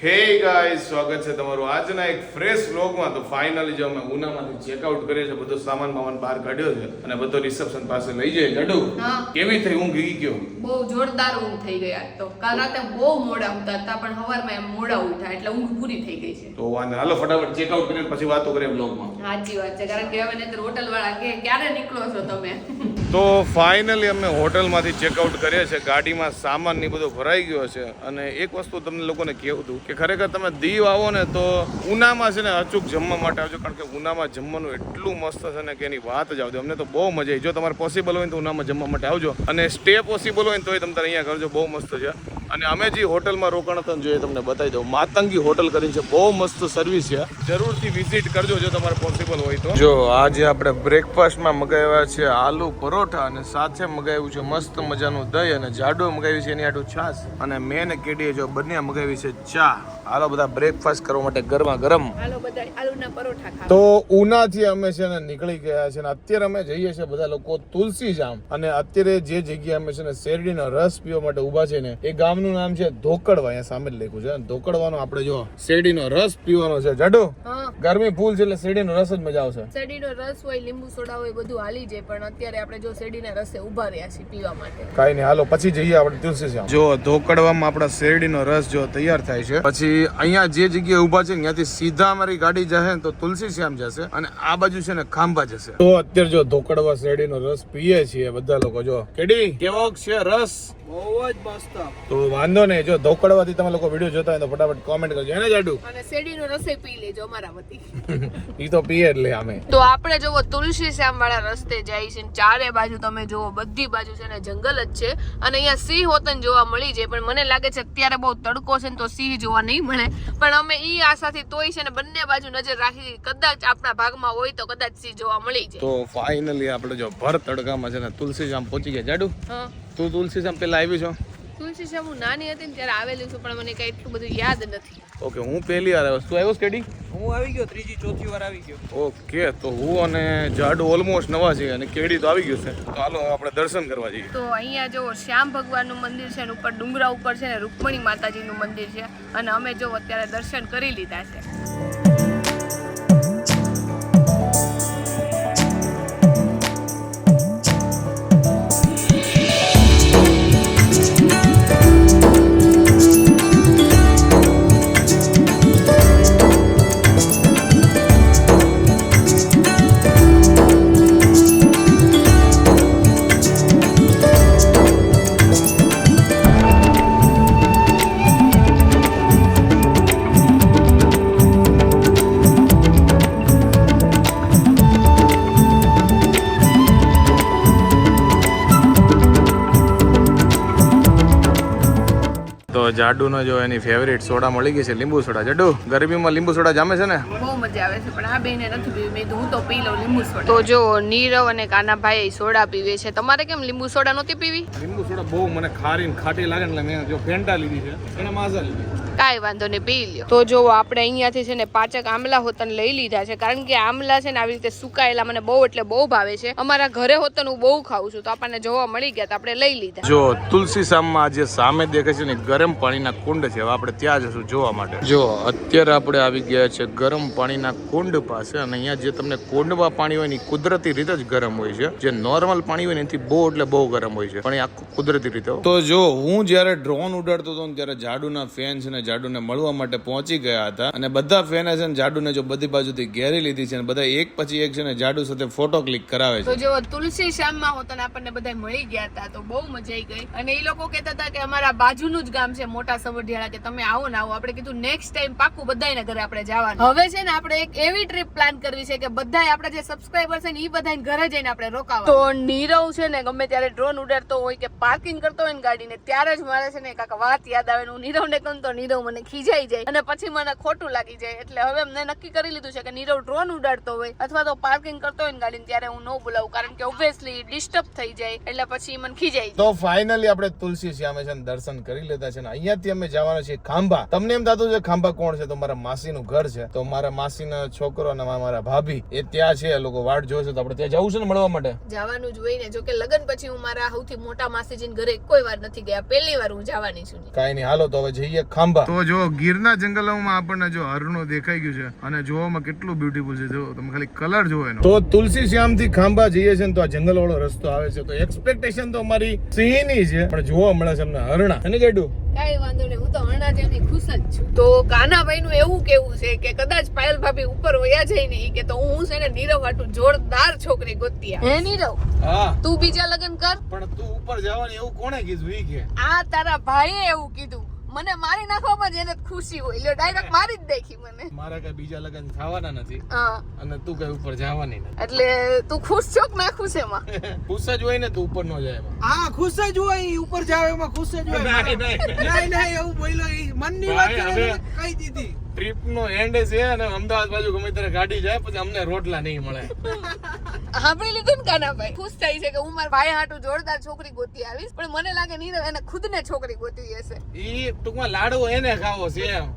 Hey guys સ્વાગત છે તમારું આજના એક ફ્રેશ વ્લોગમાં તો ફાઇનલી જો અમે ઉનામાંથી ચેકઆઉટ કરીએ છે બધો સામાન બામાન બહાર કાઢ્યો છે અને બધો રિસેપ્શન પાસે લઈ જઈએ. લડુ કેવી થઈ ઊંઘ ગઈ ગયો બહુ જોરદાર ઊંઘ થઈ ગઈ આજ તો. કાલ રાતે બહુ મોડા ઊંઘતા હતા પણ સવારમાં એમ મોડા ઉઠ્યા એટલે ઊંઘ પૂરી થઈ ગઈ છે. તો વાંધો હાલો ફટાફટ ચેકઆઉટ કરીને પછી વાતો કરીએ વ્લોગમાં સાચી વાત છે કારણ કે હવે નહીં હોટલ વાળા કે ક્યારે નીકળો છો તમે? તો ફાઇનલી અમે હોટલમાંથી ચેકઆઉટ કરીએ છીએ ગાડીમાં સામાન ને બધો ભરાઈ ગયો છે. અને એક વસ્તુ તમને લોકોને કહેવું હતું કે ખરેખર તમે દીવ આવો ને તો ઉનામાં છે ને અચૂક જમવા માટે આવજો. કારણ કે ઉનામાં જમવાનું એટલું મસ્ત છે ને કે એની વાત જ આવજો અમને તો બહુ મજા આવી. જો તમારે પોસિબલ હોય તો ઉનામાં જમવા માટે આવજો. અને સ્ટે પોસિબલ હોય ને તોય તમે અહીંયા કરજો. બહુ મસ્ત છે. અને અમે જે હોટલમાં રોકાણ હતા જોઈએ તમને બતાવી દઉં. માતંગી હોટલ કરીને છે. બહુ મસ્ત સર્વિસ છે. જરૂરથી વિઝિટ કરજો જો તમારે પોસિબલ હોય તો. જો આજે આપણે બ્રેકફાસ્ટમાં મગાવ્યા છે આલુ પરોઠા અને સાથે મગાવ્યું છે મસ્ત મજાનું દહીં અને જાડો મગાવી છે એની આટું છાશ. અને મેં ને કેડીએ જો બંને મગાવી છે ચા. હાલો બધા બ્રેકફાસ્ટ કરવા માટે ગરમા ગરમ. હાલો બધા આલુના તો ઉનાથી અમે છે ને નીકળી ગયા છે ને અત્યારે અમે જઈએ છીએ બધા લોકો તુલસી જામ અને અત્યારે જે જગ્યા અમે છે ને શેરડીનો રસ પીવા માટે ઊભા છે ને એ ગામનું નામ છે ધોકડવા અહીંયા સામે જ લખ્યું છે. ધોકડવાનો આપણે જો શેરડીનો રસ પીવાનો છે. જાડો? ગરમી ફૂલ છે એટલે શેરડીનો રસ જ મજા આવશે. શેરડીનો રસ હોય લીંબુ સોડા હોય બધું હાલી જાય પણ અત્યારે આપણે જો શેરડીના રસે ઊભા રહ્યા છીએ પીવા માટે. કાઈ નહીં હાલો પછી જઈએ આપણે તુલસી શ્યામ. જો ધોકડવામાં આપણા શેરડીનો રસ જો તૈયાર થાય છે પછી અહીંયા જે જગ્યાએ ઊભા છે ત્યાંથી સીધા અમારી ગાડી જશે ને તો તુલસી શ્યામ જશે અને આ બાજુ છે ને ખાંભા જશે. તો અત્યારે જો ધોકડવા શેરડીનો રસ પીએ છીએ બધા લોકો જો. કેડી? કેવો છે રસ? બહુ જ મસ્ત. તો વાંધો નહીં. જો ધોકડવાથી તમે લોકો વીડિયો જોતા હોય તો ફટાફટ કોમેન્ટ કરજો. એને જાડુ? અને શેરડીનો રસે પી લેજો અમારા વતી. ઈ તો પીએ એટલે અમે. તો આપણે જોવો તુલસી શ્યામ વાળા રસ્તે જાય છે ચારે બાજુ તમે જોવો બધી બાજુ છે ને જંગલ જ છે. અને અહીંયા સિંહ હોતન જોવા મળી જાય પણ મને લાગે છે અત્યારે બહુ તડકો છે ને તો સિંહ જોવા નહીં મળે. પણ અમે ઈ આશાથી તોય છે ને બંને બાજુ નજર રાખી કદાચ આપણા ભાગમાં હોય તો કદાચ સિંહ જોવા મળી જાય. તો ફાઇનલી આપણે જો ભર તડકામાં છે ને તુલસી શ્યામ પહોંચી ગયા. જાડુ હા. તું તુલસી શ્યામ પેલા આવી છો તુલસી શ્યામ હું નાની હતી ત્યારે આવેલી છું પણ મને કઈ એટલું બધું યાદ નથી. ઓકે હું પહેલી વાર આવ્યો છું. તું આવ્યો સ્ટડી? કેડી હું આવી ગયો ત્રીજી ચોથી વાર આવી ગયો. ઓકે તો હું અને જાડુ ઓલમોસ્ટ નવા છે અને કેડી તો આવી ગયું છે. તો હાલો આપણે દર્શન કરવા જઈએ. તો અહીંયા જો શ્યામ ભગવાનનું મંદિર છે ને ઉપર ડુંગરા ઉપર છે ને રૂકમણી માતાજીનું મંદિર છે. અને અમે જો અત્યારે દર્શન કરી લીધા છે. જાડુનો જો એની ફેવરેટ સોડા મળી ગઈ છે લીંબુ સોડા. જાડુ ગરમીમાં લીંબુ સોડા જામે છે ને? બહુ મજા આવે છે પણ આ બેને નથી પીવી. મેં હું તો પી લઉં લીંબુ સોડા. તો જો નીરવ અને કાનાભાઈ સોડા પીવે છે. તમારે કેમ લીંબુ સોડા નહોતી પીવી? લીંબુ સોડા બહુ મને ખારી ને ખાટી લાગે ને એટલે મેં જો ફેન્ટા લીધી છે એને માઝા લીધી. કાંઈ વાંધો નહીં પી લ્યો. તો જો આપણે અહીંયાથી છે ને પાચક આમલા હોતન લઈ લીધા છે. કારણ કે આમલા છે ને આવી રીતે સુકાયેલા મને બહુ એટલે બહુ ભાવે છે. અમારા ઘરે હોતન હું બહુ ખાઉં છું. તો આપણને જોવા મળી ગયા તો આપણે લઈ લીધા. જો તુલસી સામમાં જે સામે દેખાય છે ને ગરમ પાણીના કુંડ છે. હવે આપણે ત્યાં જશું જોવા માટે. જો અત્યારે આપણે આવી ગયા છે ગરમ પાણીના કુંડ પાસે અને અહીંયા જે તમને કુંડમાં પાણી હોય ને કુદરતી રીતે જ ગરમ હોય છે. જે નોર્મલ પાણી હોય ને એથી બહુ એટલે બહુ ગરમ હોય છે. પણ એ આખું કુદરતી રીતે તો જો હું જ્યારે ડ્રોન ઉડાડતો હતો ને ત્યારે જાડુના ફેન્સ છે ને જાડુને મળવા માટે પહોંચી ગયા હતા અને બધા ફેને છે ને જાડુને જો બધી બાજુથી ઘેરી લીધી છે અને બધા એક પછી એક છે ને જાડુ સાથે ફોટો ક્લિક કરાવે છે. તો જો તુલસી શ્યામમાં હોતન આપણને બધા મળી ગયા હતા તો બહુ મજા આવી ગઈ. અને એ લોકો કહેતા હતા કે અમારા બાજુનું જ ગામ છે મોટા સવઢિયાળા કે તમે આવો ને આવો. આપણે કીધું નેક્સ્ટ ટાઈમ પાકું બધાને ઘરે આપણે જવાનું. હવે છે ને આપણે એક એવી ટ્રીપ પ્લાન કરવી છે કે બધાય આપણા જે સબસ્ક્રાઈબર છે ને એ બધા ઘરે જઈને આપણે રોકાવા. તો નીરવ છે ને ગમે ત્યારે ડ્રોન ઉડાડતો હોય કે પાર્કિંગ કરતો હોય ને ગાડીને ત્યારે જ મારે છે ને કાકા વાત યાદ આવે ને હું નીરવને કહું તો નીરવ મને ખીજાઈ જાય અને પછી મને ખોટું લાગી જાય. એટલે હવે અમને નક્કી કરી લીધું છે કે નીરવ ડ્રોન ઉડાડતો હોય અથવા તો પાર્કિંગ કરતો હોય ને ગાડીને ત્યારે હું ન બોલાવું કારણ કે ઓબ્વિયસલી ડિસ્ટર્બ થઈ જાય એટલે પછી મને ખીજાઈ તો ફાઇનલી આપણે તુલસી શ્યામે છે દર્શન કરી લીધા છે ને અહીંયાથી અમે જવાના છીએ ખાંભા. તમને એમ થતું છે ખાંભા કોણ છે? તો મારા માસીનું ઘર છે. તો મારા માસીનો છોકરો અને મારા ભાભી એ ત્યાં છે એ લોકો વાટ જોશે તો આપણે ત્યાં જવું છે ને મળવા માટે? જવાનું જ હોય ને જો કે લગન પછી હું મારા સૌથી મોટા માસીજીને ઘરે કોઈ વાર નથી ગયા. પહેલી વાર હું જવાની છું કઈ નહીં હાલો તો હવે જઈએ ખાંભા. તો જો ગીરના જંગલોમાં આપણને જો હરણો દેખાઈ ગયું છે અને જોવામાં કેટલું બ્યુટીફુલ છે. જો તમે ખાલી કલર જોવો એનો. તો તુલસી શ્યામથી ખાંભા જઈએ છે તો આ જંગલ વાળો રસ્તો આવે છે. તો એક્સપેક્ટેશન તો અમારી સિંહની છે પણ જોવા મળે છે અમને હરણા. અને જેડું? કઈ વાંધો નહીં હું તો હરણાચંદની ખુશ જ છું. તો કાનાભાઈ નું એવું કેવું છે કે કદાચ પાયલ ભાભી ઉપર વયા જાય ને કે તો હું છે ને નીરવ હાટું જોરદાર છોકરી ગોતી હે નીરવ? તું બીજા લગ્ન કર. પણ તું ઉપર જવાનું એવું કોણે કીધું ઈ કે? આ તારા ભાઈએ એવું કીધું. મને મારી નાખવામાં જ એને ખુશી હોય. લ્યો ડાયરેક્ટ મારી જ દેખી મને. મારા કઈ બીજા લગન થવાના નથી. અને તું કઈ ઉપર જવાની નથી. એટલે તું ખુશ છો કે ના ખુશ એમાં? ખુશ જ હોય ને તું ઉપર નો જાય હા ખુશ જ હોય ઉપર જાવ એમાં ખુશ જ હોય. નહીં, નહીં. નહીં એવું બોલ્યો ઈ મનની વાત કહી દીધી? ટ્રીપ નો એન્ડ છે અને અમદાવાદ બાજુ ગમે ત્યારે ગાડી જાય પછી અમને રોટલા નહીં મળે. સાંભળી લીધું ને કાનાભાઈ? ખુશ થઈ છે કે હું મારા ભાઈ હાટું જોરદાર છોકરી ગોતી આવીશ, પણ મને લાગે નીરવ એને ખુદ ને છોકરી ગોતવી હશે. ઈ ટૂંકમાં લાડવો એને ખાવો છે એમ.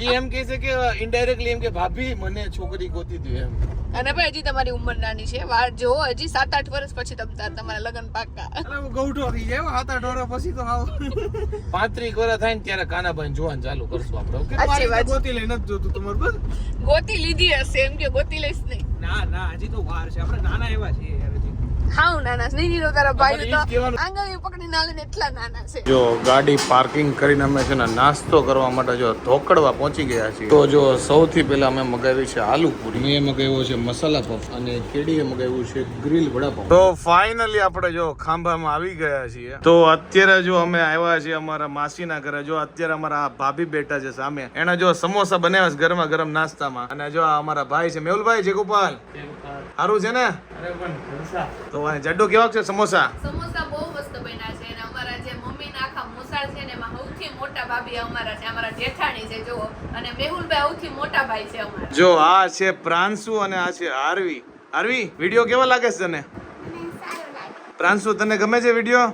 ઈ એમ કહે છે કે ઇનડાયરેક્ટલી એમ કે, ભાભી, મને છોકરી ગોતી દો એમ. અને ભાઈ હજી તમારી ઉંમર નાની છે. વાર જો હજી સાત આઠ વર્ષ પછી તમતા તમારા લગ્ન પાક્કા. અરે હું ગૌઠો થઈ જાય સાત આઠ વર્ષ પછી તો આવ. પાંત્રીસ વર્ષ થાય ને ત્યારે કાનાભાઈ જોવાનું ચાલુ કરશું આપણે ઓકે? સાચી વાત. ગોતી લઈ નથી જોતું તમારું બસ. ગોતી લીધી હશે એમ કે ગોતી લઈશ નહીં. ના ના હજી તો વાર છે. આપણે નાના એવા છીએ યાર નાના છે. નહીં તારા ભાઈ અમારે ઈ જ તો આંગળી પકડી ના લે એટલા નાના છે. જો ગાડી પાર્કિંગ કરીને અમે છે ને નાસ્તો કરવા માટે જો ધોકડવા પહોંચી ગયા છીએ. તો જો સૌથી પહેલા અમે મગાવી છે આલુ પૂરી મેં મગાવ્યો છે મસાલા પફ અને કેડીએ મગાવ્યું છે ગ્રીલ વડાપાવ તો ફાઇનલી આપણે જો ખાંભામાં આવી ગયા છીએ. તો અત્યારે જો અમે આવ્યા છીએ અમારા માસીના ઘરે. જો અત્યારે અમારા આ ભાભી બેઠા છે સામે. એને જો સમોસા બનાવ્યા છે ગરમા ગરમ નાસ્તામાં. અને જો આ અમારા ભાઈ છે. મેહુલભાઈ જયગોપાલ સારું છે ને? તો આ જડ્ડો કેવા છે સમોસા? સમોસા બહુ મસ્ત બન્યા છે અને અમારા જે મમ્મીના આખા મોસાળ છે ને એમાં સૌથી મોટા ભાભી અમારા છે અમારા જેઠાણી છે જો અને મેહુલભાઈ સૌથી મોટા ભાઈ છે અમારા. જો આ છે પ્રાંશુ અને આ છે આરવી આરવી વિડિયો કેવો લાગે છે તને? પ્રાંશુ તને ગમે છે વિડિયો?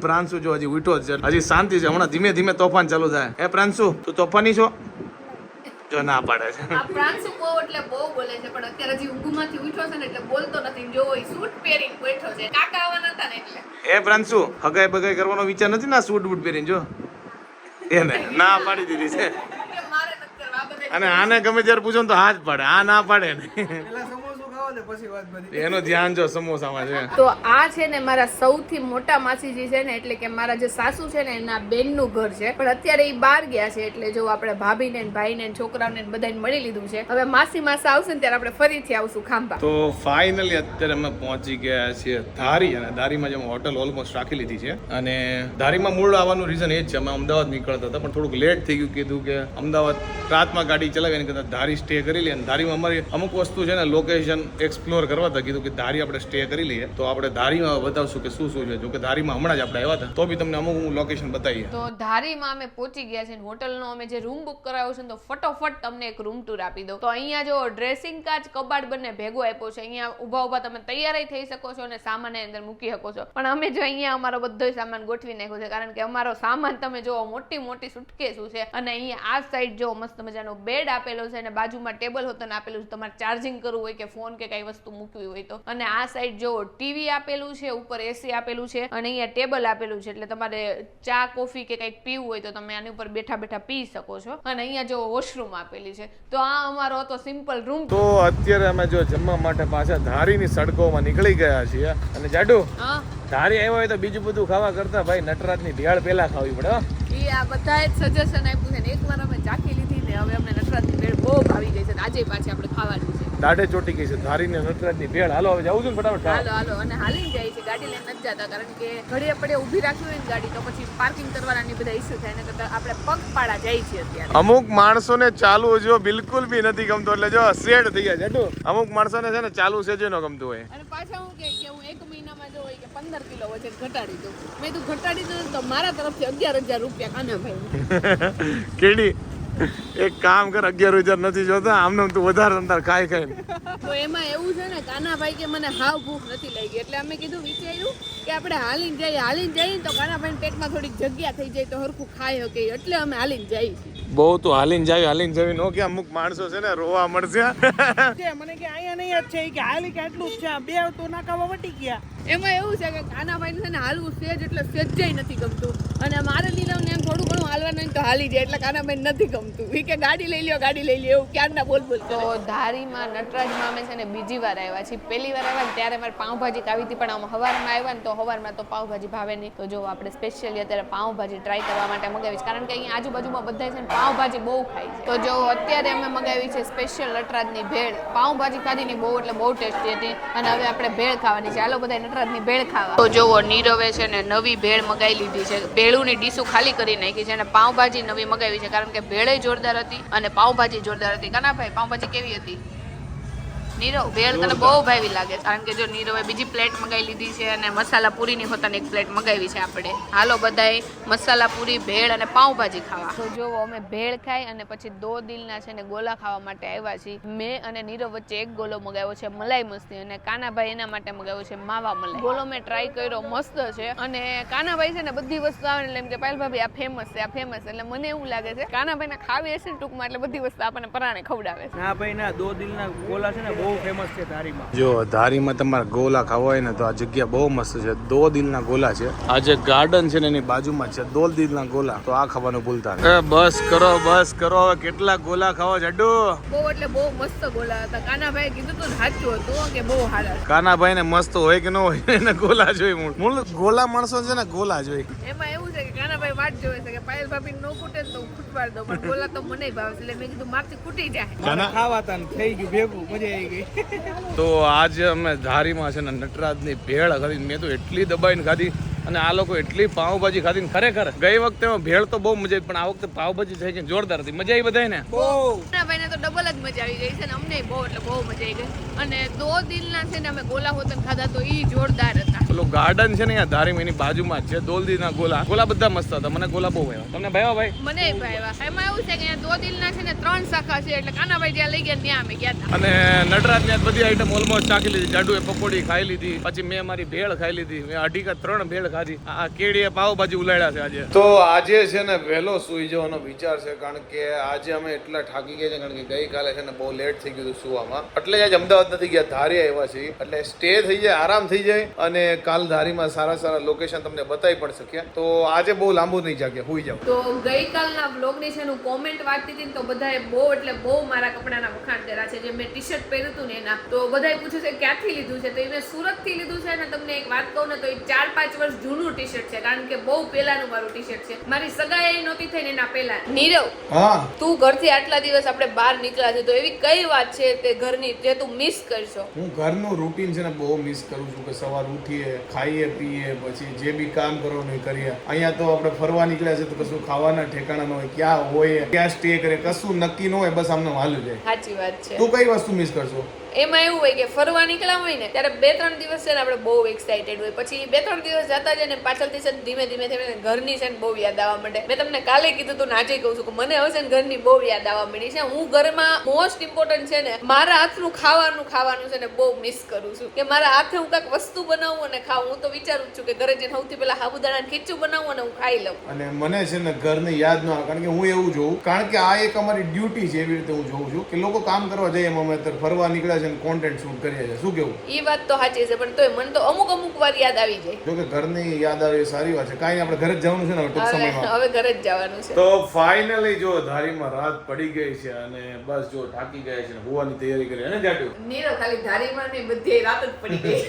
પ્રાંશુ જો હજી ઉઠો જ છે. હજી શાંતિ છે. હમણાં ધીમે ધીમે તોફાન ચાલુ થાય. હે પ્રાંશુ તું તોફાની છો? જો ના પાડે છે. આ પ્રાંશુ બહુ એટલે બહુ બોલે છે પણ અત્યારે જે ઊંઘમાંથી ઉઠ્યો છે ને એટલે બોલતો નથી. જો એ સૂટ પહેરીને બેઠો છે. કાકા આવવાના હતા ને એટલે. એ પ્રાંશુ હગાઈ બગાઈ કરવાનો વિચાર નથી ના સૂટ બૂટ પહેરીને જો. એને ના પાડી દીધી છે. અને આને ગમે ત્યારે પૂછો ને તો હાથ પાડે આ ના પાડે ને એનું ધ્યાન જો સમોસામાં છે. તો આ છે ને મારા સૌથી મોટા માસીજી છે ને એટલે કે મારા જે સાસુ છે ને એના બેનનું ઘર છે. પણ અત્યારે એ બહાર ગયા છે એટલે જો આપણે ભાભીને ને ભાઈને ને છોકરાઓને બધાને મળી લીધું છે. હવે માસી માસા આવશે ને ત્યારે આપણે ફરીથી આવશું ખાંભા. તો ફાઇનલી અત્યારે અમે પહોંચી ગયા છીએ ધારી અને ધારીમાં જે હોટલ ઓલમોસ્ટ રાખી લીધી છે. અને ધારીમાં મૂળ આવવાનું રીઝન એ જ છે અમે અમદાવાદ નીકળતા હતા પણ થોડુંક લેટ થઈ ગયું કીધું કે અમદાવાદ રાતમાં ગાડી ચલાવી એની કરતાં ધારી સ્ટે કરી લે. અને ધારીમાં અમારી અમુક વસ્તુ છે ને લોકેશન એક્સપ્લોર કરવા હતા, કીધું કે ધારી આપણે સ્ટે કરી લઈએ. તો આપણે ધારીમાં બતાવશું કે શું શું છે. જો કે ધારીમાં હમણાં જ આપણે આવ્યા હતા, તો બી તમને અમુક લોકેશન બતાવીએ. તો ધારીમાં અમે પહોંચી ગયા છે હોટલનો અમે જે રૂમ બુક કરાવ્યો છે તો ફટોફટ તમને એક રૂમ ટૂર આપી દો તો અહીંયા જો ડ્રેસિંગ કાચ, કબાટ બંને ભેગો આપ્યો છે. અહીંયા ઊભા ઊભા તમે તૈયારી થઈ શકો છો અને સામાન અંદર મૂકી શકો છો. પણ અમે જો અહીંયા અમારો બધો સામાન ગોઠવી નાખ્યો છે, કારણ કે અમારો સામાન તમે જો મોટી મોટી સુટકેસું છે. અને અહીંયા આ સાઈડ જો મસ્ત મજાનો બેડ આપેલો છે અને બાજુમાં ટેબલ હોતન આપેલું છે, તમારે ચાર્જિંગ કરવું હોય કે ફોન કે કઈ વસ્તુ મૂકવી હોય તો. અને આ સાઈડ જો ટીવી આપેલું છે ઉપર એસી આપેલું છે અને અહીંયા ટેબલ આપેલું છે એટલે તમારે ચા કોફી કે કંઈક પીવું હોય તો તમે આની ઉપર બેઠા બેઠા પી શકો છો. અને અહીંયા જો વોશરૂમ આપેલી છે તો આ અમારો હતો સિમ્પલ રૂમ તો અત્યારે અમે જો જમવા માટે પાછા ધારીની સડકોમાં નીકળી ગયા છીએ. અને જાડુ હા. ધારી આવ્યો હોય તો બીજું બધું ખાવા કરતા ભાઈ નટરાજની ભેળ પેલા ખાવી પડે એ આ બધાએ જ સજેશન આપ્યું છે એકવાર અમે ચાખી લીધી ને હવે અમને નટરાજની ભેળ બહુ ભાવી ગઈ છે આજે પાછી આપણે ખાવાની છે. દાઢે ચોટી ગઈ છે ધારીને નટરાજની ભેળ. હાલો હવે જવું છે ને ફટાફટ? હાલો હાલો અને હાલીને જાય છે ગાડી લઈને નથી જતા કારણ કે ઘડીએ પડે ઊભી રાખવી હોય ને ગાડી તો પછી પાર્કિંગ કરવાના ને બધા ઇસ્યુ થાય ને કરતા આપણે પગપાળા જાય છે અત્યારે. અમુક માણસોને ચાલુ જો બિલકુલ બી નથી ગમતો એટલે જો શેડ થઈ ગયા જાડુ અમુક માણસોને છે ને ચાલુ સેજો ન ગમતું હોય. અને પાછા હું કે કે હું એક મહિનામાં જો હોય કે પંદર કિલો વજન ઘટાડી દઉં. મેં તું ઘટાડી દઉં તો મારા તરફથી અગિયાર હજાર રૂપિયા કાના ભાઈ. કેડી? એક કામ કર અગિયાર હજાર નથી જોતા આમને તું વધારે અંતર ખાઈ ખાઈ તો એમાં એવું છે ને કાનાભાઈ કે મને હાવ ભૂખ નથી લાગી. એટલે અમે કીધું વિચાર્યું કે આપણે હાલીને જઈએ. હાલીને જઈએ તો કાનાભાઈ પેટમાં થોડીક જગ્યા થઈ જાય તો હરખું ખાઈ શકે એટલે અમે હાલીને જઈએ બહુ તો હાલીને જાવી હાલીને જાવી. નો કે અમુક માણસો છે ને રોવા મળશે. મને કે અહીંયા નહીં જ છે. કે હાલી કે આટલું જ છે. બે તો નાકામાં વટી ગયા. એમાં એવું છે કે કાનાભાઈ છે ને હાલવું સેજ એટલે સેજ્જાય નથી ગમતું. અને મારે નીરવને એમ થોડું ઘણું હાલવાનું નહીં તો હાલી જાય એટલે કાનાભાઈ નથી ગમતું. ઈ કે ગાડી લઈ લ્યો, ગાડી લઈ લ્યો, એવું ક્યારના બોલ બોલ તો ધારીમાં નટરાજમાં અમે છે ને બીજી વાર આવ્યા છીએ. પહેલી વાર આવ્યા ને ત્યારે મારે પાઉંભાજી ખાવી હતી, પણ આમ હવારમાં આવ્યા ને તો હવારમાં તો પાઉંભાજી ભાવે નહીં. તો જો આપણે સ્પેશિયલી અત્યારે પાઉંભાજી ટ્રાય કરવા માટે મગાવી છે. કારણ કે અહીંયા આજુબાજુમાં બધા છે ને પાઉંભાજી બહુ ખાય છે. તો જો અત્યારે અમે મગાવી છે સ્પેશિયલ નટરાજની ભેળ. પાઉંભાજી ખાધી ની બહુ, એટલે બહુ ટેસ્ટી હતી. અને હવે આપણે ભેળ ખાવાની છે. ચાલો બધા નટરાજની ભેળ ખાવા. તો જોવો, નીરવે છે ને નવી ભેળ મગાવી લીધી છે. ભેળુની ડીશું ખાલી કરી નાખી છે અને પાઉંભાજી નવી મગાવી છે. કારણ કે ભેળે જોરદાર હતી અને પાઉંભાજી જોરદાર હતી. કાનાભાઈ પાઉંભાજી કેવી હતી? નીરવ ભેળ તને બહુ ભાવી લાગે કારણ કે જો નીરવે બીજી પ્લેટ મગાવી લીધી છે અને મસાલા પૂરીની પોતાની એક પ્લેટ મગાવી છે આપણે. હાલો બધાય મસાલા પૂરી ભેળ અને પાઉંભાજી ખાવા. તો જો અમે ભેળ ખાઈ અને પછી દો દિલના છે ને ગોલા ખાવા માટે આવ્યા છીએ. મેં અને નીરવ વચ્ચે એક ગોલો મગાવ્યો છે મલાઈ મસ્તી અને કાનાભાઈ એના માટે મગાવ્યો છે માવા મલાઈ. ગોલો મેં ટ્રાય કર્યો મસ્ત છે. અને કાનાભાઈ છે ને બધી વસ્તુ આવે ને એટલે એમ કે પાયલ ભાભી આ ફેમસ છે આ ફેમસ એટલે મને એવું લાગે છે કાનાભાઈ ના ખાવી હશે ને ટૂંકમાં એટલે બધી વસ્તુ આપણને પરાણે ખવડાવે છે. ના ભાઈ ના દો દિલના ગોલા છે ને બહુ ફેમસ છે ધારીમાં. જો ધારીમાં તમારે ગોલા ખાવા હોય ને તો આ જગ્યા બહુ મસ્ત છે. દો દિલના ગોલા છે. આ જે ગાર્ડન છે ને એની બાજુમાં છે. દો દિલના ગોલા. તો આ ખાવાનું ભૂલતા નહીં. બસ કરો બસ કરો. હવે કેટલા ગોલા ખાવા જડ્ડુ? બહુ એટલે બહુ મસ્ત ગોલા હતા. કાનાભાઈ કીધું તું સાચું હતું કે બહુ સારા છે. કાનાભાઈ ને મસ્ત હોય કે ન હોય એને ગોલા જોઈ મૂળ. ગોલા માણસો છે ને ગોલા જોઈ. એમાં એવું છે કે કાનાભાઈ વાટ જોવે છે કે પાયલ ભાભી નો ખૂટે તો ખૂટવાડ દો પણ ગોલા તો મને ભાવે એટલે મેં કીધું મારથી ખૂટી જાય. મારે ખાવા તા ને થઈ ગયું ભેગું. મજા આવી ગઈ. તો આજે અમે ધારીમાં છે ને નટરાજની ભેળ ખાધી. મેં તો એટલી દબાઈને ખાધી. અને આ લોકો એટલી પાવભાજી ખાધી ને ખરેખર ગઈ વખતે ભેળ તો બહુ મજા આવી પણ આ વખતે પાવભાજી થઈ ગઈ જોરદાર હતી. મજા આવી બધાય ને ભાઈને તો ડબલ જ મજા આવી ગઈ છે ને અમને બહુ એટલે બહુ મજા આવી ગઈ. અને દો દિલના છે ને અમે ગોલા હોતન ખાધા તો ઈ જોરદાર હતા. પેલું ગાર્ડન છે ને અહીંયા ધારીમ એની બાજુમાં જ છે દોલદીના ગોલા. ગોલા બધા મસ્ત હતા મને ગોલા બહુ ભાવ્યા. તમને ભાવ્યા ભાઈ? મને ભાવ્યા. એમાં એવું છે કે અહીંયા દો દિલના છે ને ત્રણ શાખા છે એટલે કાનાભાઈ જ્યાં લઈ ગયા ત્યાં અમે ગયા હતા. અને નટરાજ ને બધી આઈટમ ઓલમોસ્ટ ચાખી લીધી. જાડુએ પકોડી ખાઈ લીધી પછી મેં મારી ભેળ ખાઈ લીધી મેં અઢી કા ત્રણ ભેળ ખાધી આ કેડીએ પાવભાજી ઉલાડ્યા છે આજે. તો આજે છે ને વહેલો સુઈ જવાનો વિચાર છે કારણ કે આજે અમે એટલા થાકી ગયા છે કારણ કે ગઈકાલે છે ને બહુ લેટ થઈ ગયું હતું સુવામાં. એટલે આજે અમદાવાદ નથી ગયા ધારી આવ્યા છીએ. એટલે સ્ટે થઈ જાય આરામ થઈ જાય અને કાલ ધારીમાં સારા સારા લોકેશન તમને બતાવી પણ શક્યા. તો આજે બહુ લાંબુ નહીં જાગ્યા હોઈ જાવ તો ગઈકાલના બ્લોગની છે હું કોમેન્ટ વાંચતી હતી ને તો બધાએ બહુ એટલે બહુ મારા કપડાના વખાણ કર્યા છે. જે મેં ટી શર્ટ પહેર્યું હતું ને એના. તો બધાએ પૂછ્યું છે ક્યાંથી લીધું છે? તો એ મેં સુરતથી લીધું છે અને તમને એક વાત કહું ને તો એ ચાર પાંચ વર્ષ જૂનું ટી શર્ટ છે કારણ કે બહુ પહેલાનું મારું ટી શર્ટ છે. મારી સગાઈ નહોતી થઈને એના પહેલા. નીરવ હા. તું ઘરથી આટલા દિવસ આપણે બહાર નીકળ્યા છે તો એવી કઈ વાત છે તે ઘરની જે તું મિસ કરશો? હું ઘરનું રૂટીન છે ને બહુ મિસ કરું છું કે સવાર ઉઠીએ ખાઈએ પીએ પછી જે બી કામ કરવાનું એ કરીએ. અહીંયા તો આપણે ફરવા નીકળ્યા છે તો કશું ખાવાના ઠેકાણા ન હોય ક્યાં હોય ક્યાં સ્ટે કરે કશું નક્કી ન હોય બસ આમને હાલ્યું જાય સાચી વાત છે. તું કઈ વસ્તુ મિસ કરશો? એમાં એવું હોય કે ફરવા નીકળ્યા હોય ને, ત્યારે બે ત્રણ દિવસ છે ને આપણે બહુ એક્સાઇટેડ હોય. પછી બે ત્રણ દિવસ જતા જાય ને પાછળથી છે ધીમે ધીમે ધીમે ઘરની છે ને બહુ યાદ આવવા માંડે. મેં તમને કાલે કીધું હતું નાજે કહું છું કે મને હવે છે ને ઘરની બહુ યાદ આવવા માંડી છે. હું ઘરમાં મોસ્ટ ઇમ્પોર્ટન્ટ છે ને મારા હાથનું ખાવાનું ખાવાનું છે ને બહુ મિસ કરું છું. કે મારા હાથે હું કાંઈક વસ્તુ બનાવું અને ખાઉં. હું તો વિચારું છું કે ઘરે જઈને સૌથી પહેલા સાબુદાણા ખીચું બનાવું અને હું ખાઈ લઉં. અને મને છે ને ઘરને યાદ ન કારણ કે હું એવું જોઉં. કારણ કે આ એક અમારી ડ્યુટી છે એવી રીતે હું જોઉં છું કે લોકો કામ કરવા જઈએ એમ અમે ફરવા નીકળ્યા છે ને કોન્ટેન્ટ શૂટ કરીએ છીએ. શું કેવું? એ વાત તો સાચી છે પણ તોય મને તો અમુક અમુક વાર યાદ આવી જાય. જો કે ઘરની યાદ આવે એ સારી વાત છે. કાંઈ આપણે ઘરે જ જવાનું છે ને હવે ટૂંક સમયમાં. હવે ઘરે જ જવાનું છે. તો ફાઇનલી જો ધારીમાં રાત પડી ગઈ છે અને બસ જો થાકી ગયા છે ને હોવાની તૈયારી કરી. અને જાટ્યું નીરો ખાલી ધારીમાં નહીં બધી રાત જ પડી ગઈ.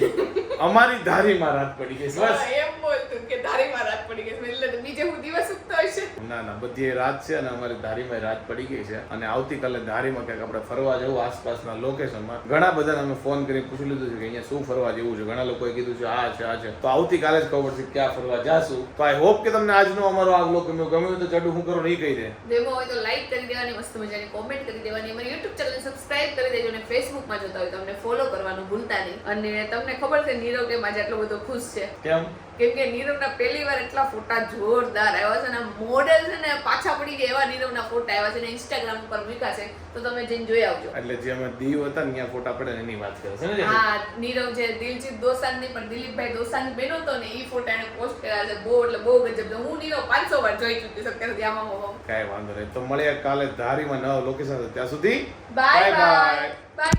અમારી ધારીમાં રાત પડી ગઈ છે બસ એમ બોલતું કે ધારીમાં રાત પડી ગઈ છે. એટલે બીજે હું દિવસ ઉગતો છે? ના ના બધી રાત છે અને અમારી ધારીમાં રાત પડી ગઈ છે અને આવતીકાલે ધારીમાં ક્યાંક આપણે ફરવા જવું આસપાસના લોકેશનમાં. ઘણા બધાને અમે ફોન કરી પૂછી લીધું છે કે અહીંયા શું ફરવા જેવું છે. ઘણા લોકોએ કીધું છે આ છે આ છે. તો આવતીકાલે જ ખબર પડશે ક્યાં ફરવા જાશું. તો આઈ હોપ કે તમને આજનો અમારો આ બ્લોગ ગમ્યો. ગમ્યો હોય તો ચડું હું કરો નહીં કહી દે. જેમાં હોય તો લાઈક કરી દેવાની મસ્ત મજાની કોમેન્ટ કરી દેવાની. અમારી યુટ્યુબ ચેનલ સબસ્ક્રાઇબ કરી દેજો અને ફેસબુકમાં જોતા હોય તો અમને ફોલો કરવાનું ભૂલતા નહીં. અને તમને ખબર છે નીરવ કેમ આજે આટલો બધો ખુશ છે? કેમ? કેમ કે નીરવના પહેલી વાર એટલા ફોટા જોરદાર આવ્યા છે અને મોડેલ છે ને પાછા પડી ગયા એવા નીરવના ફોટા આવ્યા છે ને ઇન્સ્ટાગ્રામ ઉપર મૂક્યા છે તો તમે જઈને જોઈ આવજો. એટલે જે અમે દીવ હતા ને ત્યાં ફોટા પડે એની વાત કરે છે? ને હા નીરવ જે દિલજીત દોસાનની પણ દિલીપભાઈ દોસાન બેનો હતો ને એ ફોટા એને પોસ્ટ કર્યા છે બહુ એટલે બહુ ગજબ છે. હું નીરવ પાંચસો વાર જોઈ ચૂકી છું અત્યારે ત્યાં આમાં વાંધો નહીં. તો મળીએ કાલે ધારીમાં નવા લોકેશન ત્યાં સુધી. Bye bye